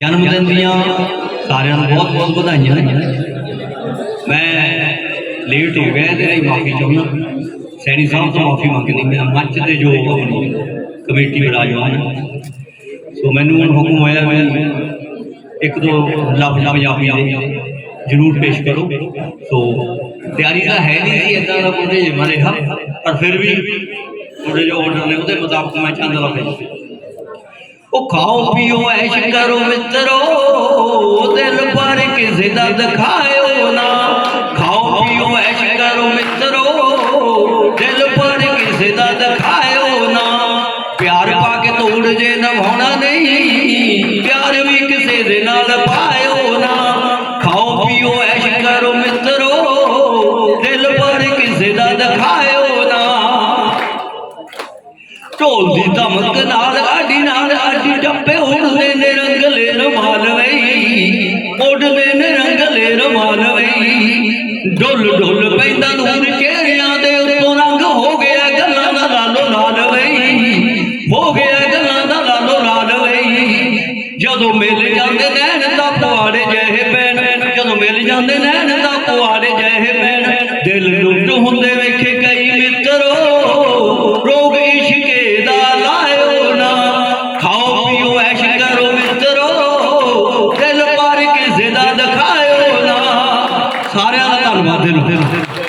ਜਨਮ ਦਿਨ ਦੀਆਂ ਸਾਰਿਆਂ ਨੂੰ ਬਹੁਤ ਬਹੁਤ ਵਧਾਈਆਂ ਮੈਂ ਲੇਟ ਹੋ ਗਿਆ, ਇਹਦੇ ਲਈ ਮਾਫੀ ਚਾਹੁੰਦਾ। ਸੈਣੀ ਸਾਹਿਬ ਤੋਂ ਮਾਫੀ ਮੰਗਣੀ ਮੈਂ ਮੰਚ ਤੇ ਜੋ ਆਪਣੀ ਕਮੇਟੀ ਵਿਰਾਜਮਾਨ ਸੋ ਮੈਨੂੰ ਹੁਣ ਹੁਕਮ ਹੋਇਆ ਮੈਂ ਇੱਕ ਦੋ ਲਫ਼ਜ਼ ਪੰਜਾਬੀ ਦੇ ਜ਼ਰੂਰ ਪੇਸ਼ ਕਰੋ। ਸੋ ਤਿਆਰੀ ਤਾਂ ਹੈ ਨਹੀਂ ਜੀ ਇਦਾਂ ਦਾ ਕੋਈ ਮਾਰੇ ਹਾਂ ਪਰ ਫਿਰ ਵੀ ਥੋੜੇ ਜੋ ਆਰਡਰ ਨੇ, ਉਹਦੇ ਮੁਤਾਬਕ ਮੈਂ ਚੰਦ ਲਫ਼ਜ਼ ਉਹ ਖਾਓ, ਪੀਓ, ਐਸ਼ ਕਰੋ ਮਿੱਤਰੋ, ਦਿਲ ਪਰ ਕਿਸੇ ਦਾ ਦਿਖਾਇਓ ਨਾ। ਖਾਓ, ਪੀਓ, ਐਸ਼ ਕਰੋ ਮਿੱਤਰੋ, ਦਿਲ ਪਰ ਕਿਸੇ ਦਾ ਦਿਖਾਇਓ ਨਾ। ਪਿਆਰ ਪਾ ਕੇ ਤੋੜ ਜੇ ਨਿਭਾਉਣਾ ਨਹੀਂ, ਪਿਆਰ ਵੀ ਕਿਸੇ ਦੇ ਨਾਲ ਪਾਇਓ ਨਾ। ਖਾਓ, ਪੀਓ, ਐਸ਼ ਕਰੋ ਮਿੱਤਰੋ, ਦਿਲ ਪਰ ਕਿਸੇ ਦਾ ਦਿਖਾਇਓ ਨਾ। ਢੋਲ ਦੀ ਧਮਕ ਨਾਲ, ਆਡੀ ਨਾਲ ਵਈ ਉੱਡਦੇ ਨੇ ਰੰਗਲੇ ਰਮਾਲ ਵਈ। ਡੁੱਲ ਡੁੱਲ ਪੈਂਦਾ ਨੂਰ ਚਿਹਰਿਆਂ ਦੇ ਉੱਤੋਂ ਰੰਗ ਹੋ ਗਿਆ ਗੱਲਾਂ ਦਾ ਲਾਲੋ ਲਾਲ ਵਈ। ਹੋ ਗਿਆ ਗੱਲਾਂ ਦਾ ਲਾਲੋ ਲਾਲ ਵਈ। ਜਦੋਂ ਮਿਲ ਜਾਂਦੇ ਨੈਣ ਦਾ ਪੁਆੜੇ ਜਿਹੇ ਪੈਣ। ਜਦੋਂ ਮਿਲ ਜਾਂਦੇ ਨੈਣ ਦਾ ਪੁਆੜੇ ਜਿਹੇ ਪੈਣ। ਦਿਲ ਲੁੱਟ ਹੁੰਦੇ ありがと出ございます。